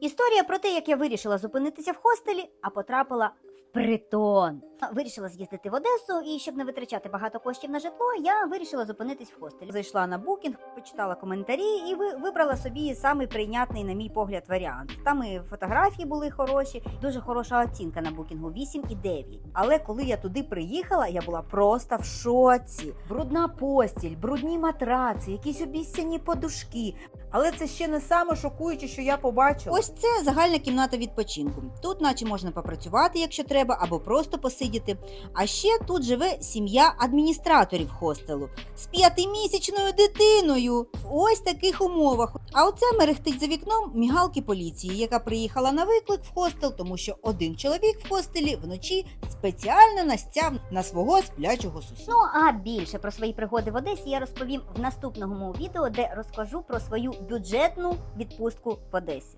Історія про те, як я вирішила зупинитися в хостелі, а потрапила в притон. Вирішила з'їздити в Одесу, і щоб не витрачати багато коштів на житло, я вирішила зупинитись в хостелі. Зайшла на букінг, почитала коментарі і вибрала собі самий прийнятний, на мій погляд, варіант. Там і фотографії були хороші, дуже хороша оцінка на букінгу 8,9. Але коли я туди приїхала, я була просто в шоці. Брудна постіль, брудні матраци, якісь обіцяні подушки. Але це ще не саме шокуюче, що я побачила. Ось це загальна кімната відпочинку. Тут, наче можна попрацювати, якщо треба, або просто посидіти. А ще тут живе сім'я адміністраторів хостелу з п'ятимісячною дитиною в ось таких умовах. А оце мерехтить за вікном мігалки поліції, яка приїхала на виклик в хостел, тому що один чоловік в хостелі вночі спеціально настяв на свого сплячого сусіда. Ну а більше про свої пригоди в Одесі я розповім в наступному відео, де розкажу про свою бюджетну відпустку в Одесі.